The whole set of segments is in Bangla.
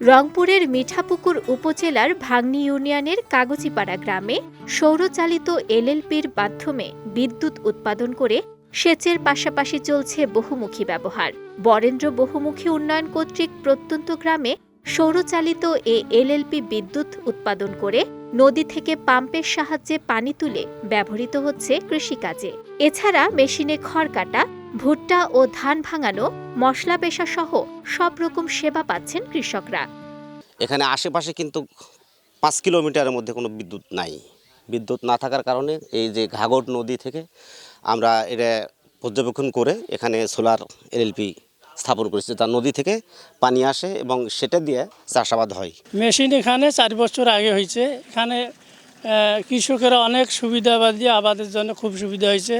রংপুরের মিঠাপুকুর উপজেলার ভাংনি ইউনিয়নের কাগজিপাড়া গ্রামে সৌরচালিত এলএলপির মাধ্যমে বিদ্যুৎ উৎপাদন করে সেচের পাশাপাশি চলছে বহুমুখী ব্যবহার। বরেন্দ্র বহুমুখী উন্নয়ন কর্তৃক প্রত্যন্ত গ্রামে সৌরচালিত এ এলএলপি বিদ্যুৎ উৎপাদন করে নদী থেকে পাম্পের সাহায্যে পানি তুলে ব্যবহৃত হচ্ছে কৃষিকাজে। এছাড়া মেশিনে খড় কাটা, ভুট্টা ও ধান ভাঙানো, মশলা পেশা সহ সব রকম সেবা পাচ্ছেন কৃষকরা। এখানে আশেপাশে কিন্তু পাঁচ কিলোমিটারের মধ্যে কোনো বিদ্যুৎ নাই। বিদ্যুৎ না থাকার কারণে এই যে ঘাগর নদী থেকে আমরা এটা পর্যবেক্ষণ করে এখানে সোলার এলএলপি স্থাপন করেছি। তার নদী থেকে পানি আসে এবং সেটা দিয়ে চাষাবাদ হয়। মেশিন এখানে চার বছর আগে হয়েছে। এখানে আহ, কৃষকেরা অনেক সুবিধাবাদী আবাদের জন্য খুব সুবিধা হয়েছে।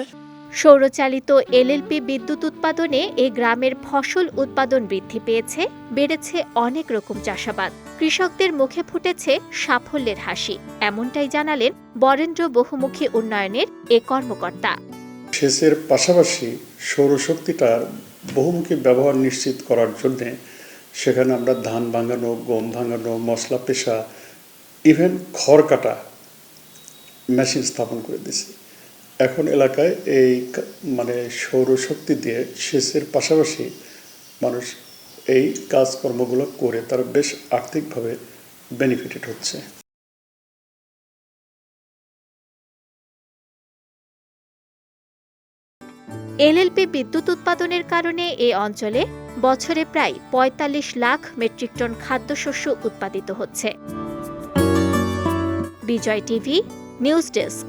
সৌরচালিত এলএলপি বিদ্যুৎ উৎপাদনে এ গ্রামের ফসল উৎপাদন বৃদ্ধি পেয়েছে বেড়েছে অনেক রকম চাষাবাদ। কৃষকদের মুখে ফুটেছে সাফল্যের হাসি। এমনটাই জানালেন বরেন্দ্র বহুমুখী উন্নয়নের এ কর্মকর্তা। সেচের পাশাপাশি সৌরশক্তিটার বহুমুখী ব্যবহার নিশ্চিত করার জন্যে সেখানে আমরা ধান ভাঙানো, গম ভাঙানো, মশলা পেশা ইভেন খড় কাটা মেশিন স্থাপন করে দিয়েছি। এখন এলাকায় এই মানে সৌরশক্তি দিয়ে সেচের পাশাপাশি মানুষ এই কাজকর্মগুলো করে তারা বেশ আর্থিকভাবে বেনিফিটেড হচ্ছে। এলএলপি বিদ্যুৎ উৎপাদনের কারণে এ অঞ্চলে বছরে প্রায় ৪৫ লাখ মেট্রিক টন খাদ্যশস্য উৎপাদিত হচ্ছে। Bijoy TV, news desk.